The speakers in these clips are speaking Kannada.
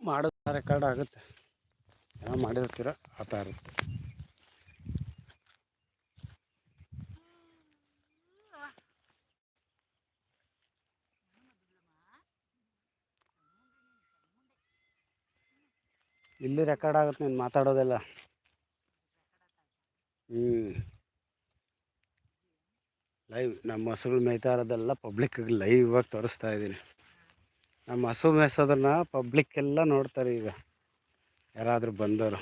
ಮಾಡೋದು ರೆಕಾರ್ಡ್ ಆಗುತ್ತೆ. ಏನೋ ಮಾಡಿರ್ತೀರ ಆಗ್ತಾ ಇರುತ್ತೆ. ಇಲ್ಲಿ ರೆಕಾರ್ಡ್ ಆಗುತ್ತೆ ನೀನು ಮಾತಾಡೋದೆಲ್ಲ ಹ್ಞೂ ಲೈವ್ ನಮ್ಮ ಹಸುಗಳು ಮೇಯ್ತಾ ಇರೋದೆಲ್ಲ ಪಬ್ಲಿಕ್ಕಿಗೆ ಲೈವ್ ಆಗಿ ತೋರಿಸ್ತಾ ಇದ್ದೀನಿ. ನಮ್ಮ ಹಸು ಮೇಯ್ಸೋದನ್ನು ಪಬ್ಲಿಕ್ ಎಲ್ಲ ನೋಡ್ತಾರೆ ಈಗ. ಯಾರಾದರೂ ಬಂದವರು.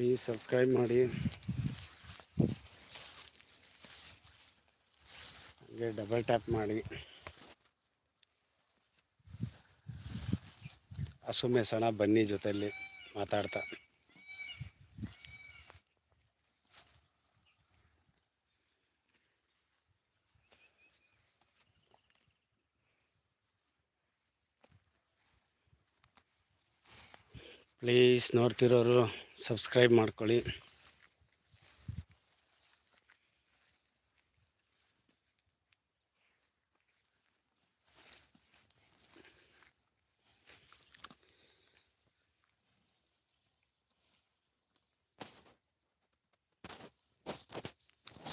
ಪ್ಲೀಸ್ ಸಬ್ಸ್ಕ್ರೈಬ್ ಮಾಡಿ. ಹಾಗೆ ಡಬಲ್ ಟ್ಯಾಪ್ ಮಾಡಿ. ಹಸು ಮೇಸಣ ಬನ್ನಿ ಜೊತೆಯಲ್ಲಿ ಮಾತಾಡ್ತಾ. ಪ್ಲೀಸ್ ನೋಡ್ತಿರೋರು. ಸಬ್ಸ್ಕ್ರೈಬ್ ಮಾಡ್ಕೊಳ್ಳಿ.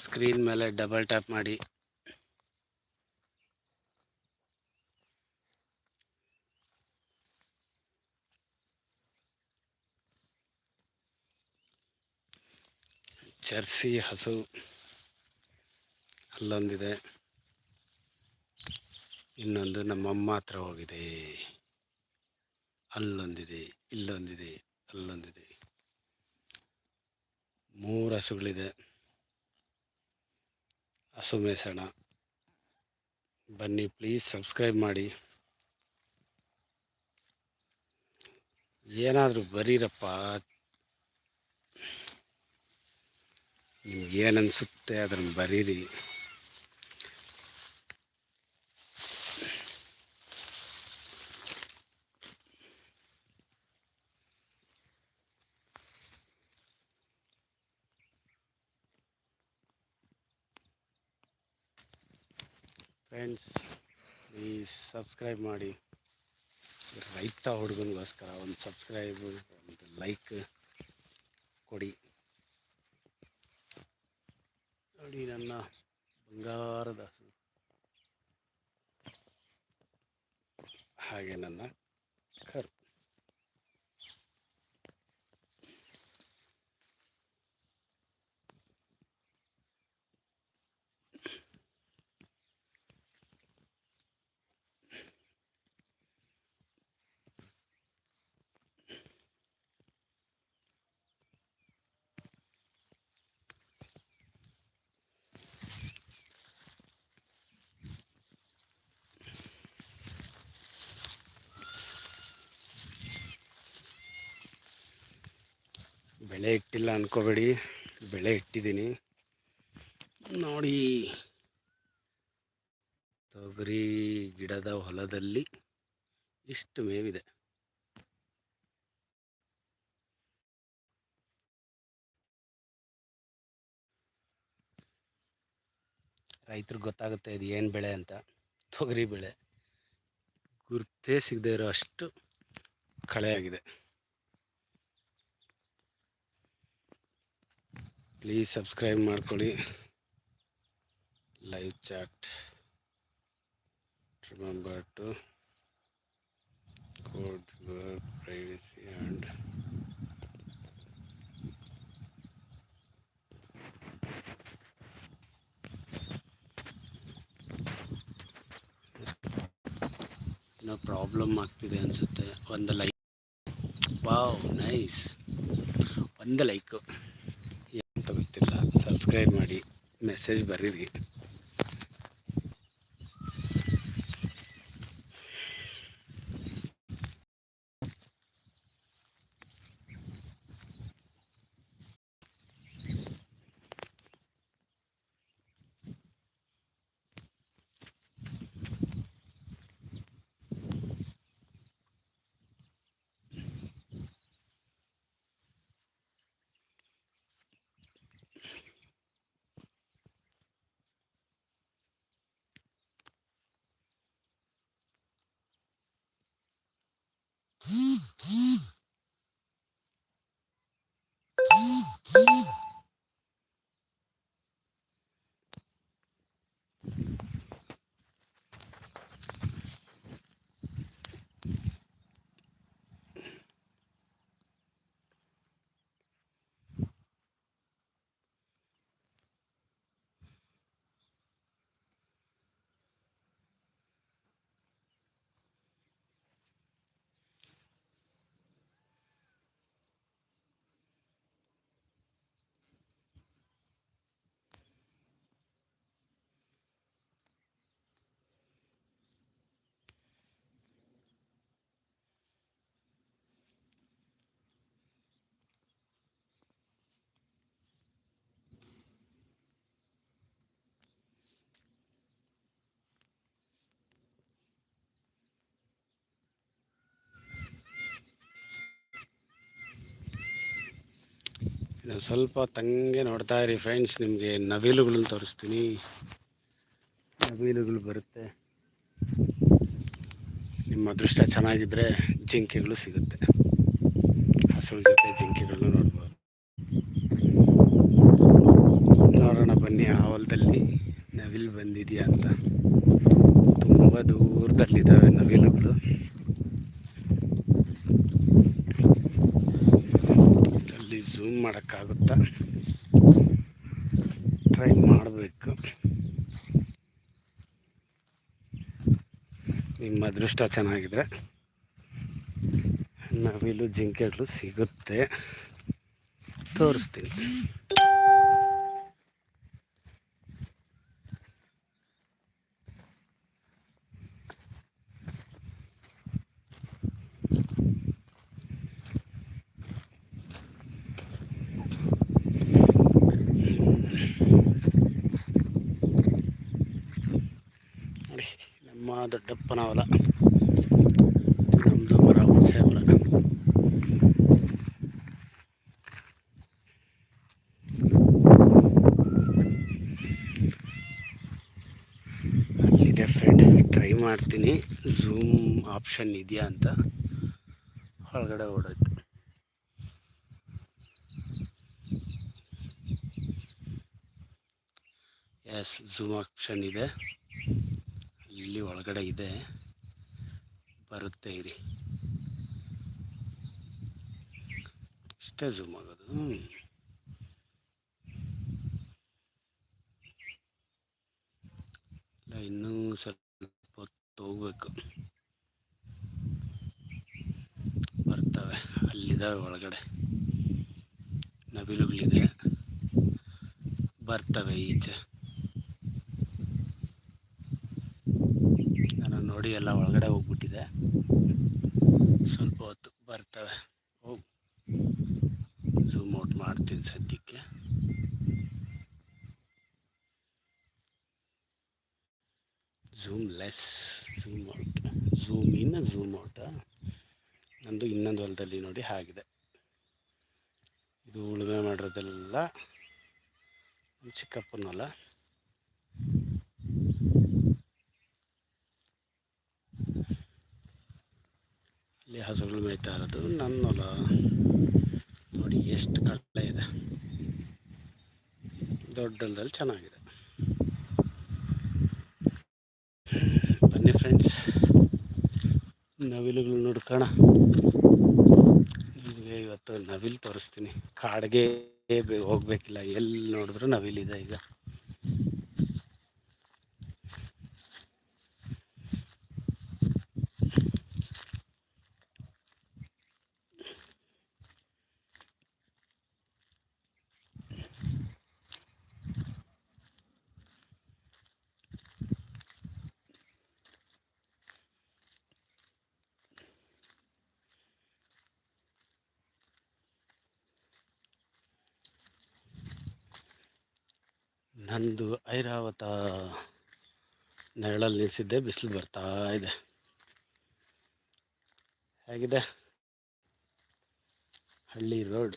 ಸ್ಕ್ರೀನ್ ಮೇಲೆ ಡಬಲ್ ಟ್ಯಾಪ್ ಮಾಡಿ. ಜರ್ಸಿ ಹಸು ಅಲ್ಲೊಂದಿದೆ. ಇನ್ನೊಂದು ನಮ್ಮಮ್ಮ ಹತ್ರ ಹೋಗಿದೆ. ಅಲ್ಲೊಂದಿದೆ, ಇಲ್ಲೊಂದಿದೆ, ಅಲ್ಲೊಂದಿದೆ. ಮೂರು ಹಸುಗಳಿದೆ. ಹಸು ಮೇಸಣ. ಬನ್ನಿ ಪ್ಲೀಸ್ ಸಬ್ಸ್ಕ್ರೈಬ್ ಮಾಡಿ. ಏನಾದರೂ ಬರೀರಪ್ಪ ನಿಮ್ಗೆ ಏನು ಅನಿಸುತ್ತೆ ಅದನ್ನು ಬರೀರಿ. ಫ್ರೆಂಡ್ಸ್ ಪ್ಲೀಸ್ ಸಬ್ಸ್ಕ್ರೈಬ್ ಮಾಡಿ. ರೈತ ಹುಡುಗನಿಗೋಸ್ಕರ ಒಂದು ಸಬ್ಸ್ಕ್ರೈಬ್ ಒಂದು ಲೈಕ್ ಕೊಡಿ. ನೋಡಿ ನನ್ನ ಬಂಗಾರದ ಹಾಗೆ ನನ್ನ ಕರು. ಬೆಳೆ ಇಟ್ಟಿಲ್ಲ ಅನ್ಕೋಬೇಡಿ. ಬೆಳೆ ಇಟ್ಟಿದ್ದೀನಿ. ನೋಡಿ. ತೊಗರಿ ಗಿಡದ ಹೊಲದಲ್ಲಿ ಇಷ್ಟು ಮೇವಿದೆ. ರೈತರಿಗೆ ಗೊತ್ತಾಗುತ್ತೆ ಇದು ಏನು ಬೆಳೆ ಅಂತ. ತೊಗರಿ ಬೆಳೆ. ಗುರ್ತೇ ಸಿಗದೇ ಇರೋ ಅಷ್ಟು ಕಳೆಯಾಗಿದೆ ಪ್ಲೀಸ್ ಸಬ್ಸ್ಕ್ರೈಬ್ ಮಾಡ್ಕೊಳ್ಳಿ. Live chat remember to code your privacy and ಏನೋ ಪ್ರಾಬ್ಲಮ್ ಆಗ್ತಿದೆ ಅನಿಸುತ್ತೆ. ಒಂದು ಲೈಕ್ ವಾವ್ ನೈಸ್ ಒಂದು ಲೈಕು ಸಬ್ಸ್ಕ್ರೈಬ್ ಮಾಡಿ ಮೆಸೇಜ್ ಬರೀರಿ. ಇನ್ನು ಸ್ವಲ್ಪ ತಂಗೆ ನೋಡ್ತಾ ಇರಿ ಫ್ರೆಂಡ್ಸ್ ನಿಮಗೆ ನವಿಲುಗಳನ್ನ ತೋರಿಸ್ತೀನಿ. ನವಿಲುಗಳು ಬರುತ್ತೆ. ನಿಮ್ಮ ಅದೃಷ್ಟ ಚೆನ್ನಾಗಿದ್ದರೆ ಜಿಂಕೆಗಳು ಸಿಗುತ್ತೆ. ಹಸುಳ ಜೊತೆ ಜಿಂಕೆಗಳನ್ನ ನೋಡ್ಬೋದು. ನೋಡೋಣ, ಬನ್ನಿ, ಆ ಹೊಲದಲ್ಲಿ ನವಿಲು ಬಂದಿದೆಯಾ ಅಂತ. ತುಂಬ ದೂರದಲ್ಲಿದ್ದಾವೆ ನವಿಲುಗಳು. ಝೂಮ್ ಮಾಡೋಕ್ಕಾಗುತ್ತಾ? ಟ್ರೈ ಮಾಡಬೇಕು. ನಿಮ್ಮ ಅದೃಷ್ಟ ಚೆನ್ನಾಗಿದ್ರೆ ನವಿಲು ಜಿಂಕೆಗಳು ಸಿಗುತ್ತೆ. ತೋರಿಸ್ತೀನಿ ನೋಡಿ ನಮ್ಮ ದೊಡ್ಡಪ್ಪನ ಹೊಲ ನಮ್ಮದು ಮರ ಹುಣಸೆ ಹೊಲ ಅಲ್ಲಿದೆ ಫ್ರೆಂಡ್ ಟ್ರೈ ಮಾಡ್ತೀನಿ. ಝೂಮ್ ಆಪ್ಷನ್ ಇದೆಯಾ ಅಂತ. ಒಳಗಡೆ ಓಡೋಯ್ತು. ಎಸ್ ಝೂಮ್ ಆಪ್ಷನ್ ಇದೆ. ಒಳಗಡೆ ಇದೆ. ಬರುತ್ತೆ ಇರಿ. ಇಷ್ಟೇ ಝೂಮ್ ಆಗೋದು. ಇನ್ನೂ ಸ್ವಲ್ಪ ಹೊತ್ತು ಹೋಗ್ಬೇಕು. ಬರ್ತವೆ ಅಲ್ಲಿದ್ದಾವೆ ಒಳಗಡೆ. ನವಿಲುಗಳಿದೆ. ಬರ್ತವೆ ಈಚೆ ನಾನು ನೋಡಿ ಎಲ್ಲ ಒಳಗಡೆ ಹೋಗ್ಬಿಟ್ಟಿದೆ. ಸ್ವಲ್ಪ ಹೊತ್ತು ಬರ್ತವೆ. ಹೋಗಿ. ಝೂಮ್ ಔಟ್ ಮಾಡ್ತೀನಿ ಸದ್ಯಕ್ಕೆ. Zoom less zoom out zoom in zoom out ನಂದು ಇನ್ನೊಂದು ಹೊಲದಲ್ಲಿ ನೋಡಿ ಹಾಗಿದೆ. ಇದು ಉಳುಮೆ ಮಾಡಿರೋದೆಲ್ಲ ಚಿಕ್ಕಪ್ಪನ ಹೊಲ ಇಲ್ಲಿ ಹಸುಗಳು ಮೇಯ್ತಾ ಇರೋದು. ನನ್ನ ಹೊಲ ನೋಡಿ ಎಷ್ಟು ಕಡಲೆ ಇದೆ. ದೊಡ್ಡ ಹೊಲದಲ್ಲಿ ಚೆನ್ನಾಗಿದೆ. ಬನ್ನಿ ಫ್ರೆಂಡ್ಸ್. ನವಿಲುಗಳು ನೋಡ್ಕೋಣ ನಿಮಗೆ ಇವತ್ತು ನವಿಲು ತೋರಿಸ್ತೀನಿ. ಕಾಡಿಗೆ ಹೋಗಬೇಕಿಲ್ಲ ಹೋಗ್ಬೇಕಿಲ್ಲ. ಎಲ್ಲಿ ನೋಡಿದ್ರು ನವಿಲಿದೆ ಈಗ. ನಂದು ಐರಾವತ ನೆರಳಲ್ಲಿ ನಿಲ್ಲಿಸಿದ್ದೆ ಬಿಸಿಲು ಬರ್ತಾ ಇದೆ. ಹೇಗಿದೆ? ಹಳ್ಳಿ ರೋಡ್.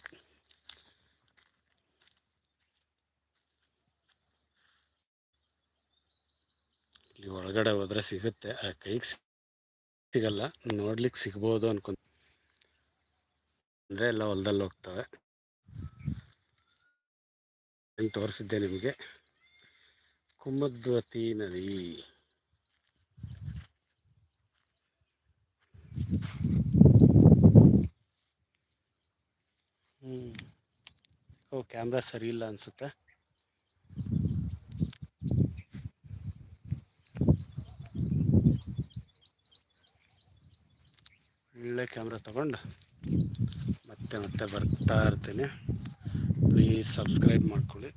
ಇಲ್ಲಿ ಒಳಗಡೆ ಹೋದ್ರೆ ಸಿಗುತ್ತೆ, ಆ ಕೈಗೆ ಸಿಗಲ್ಲ. ನೋಡ್ಲಿಕ್ಕೆ ಸಿಗ್ಬೋದು ಅನ್ಕೊಂತ ಅಂದರೆ ಎಲ್ಲ ಹೊಲದಲ್ಲಿ ಹೋಗ್ತವೆ. ತೋರಿಸಿದ್ದೆ ನಿಮಗೆ. ಕುಮದ್ವತಿ ನದಿ ಹ್ಞೂ ಓ, ಕ್ಯಾಮ್ರಾ ಸರಿ ಇಲ್ಲ ಅನಿಸುತ್ತೆ. ಒಳ್ಳೆ ಕ್ಯಾಮ್ರಾ ತಗೊಂಡು ಮತ್ತೆ ಮತ್ತೆ ಬರ್ತಾ ಇರ್ತೀನಿ. ಪ್ಲೀಸ್ ಸಬ್ಸ್ಕ್ರೈಬ್ ಮಾಡ್ಕೊಳ್ಳಿ.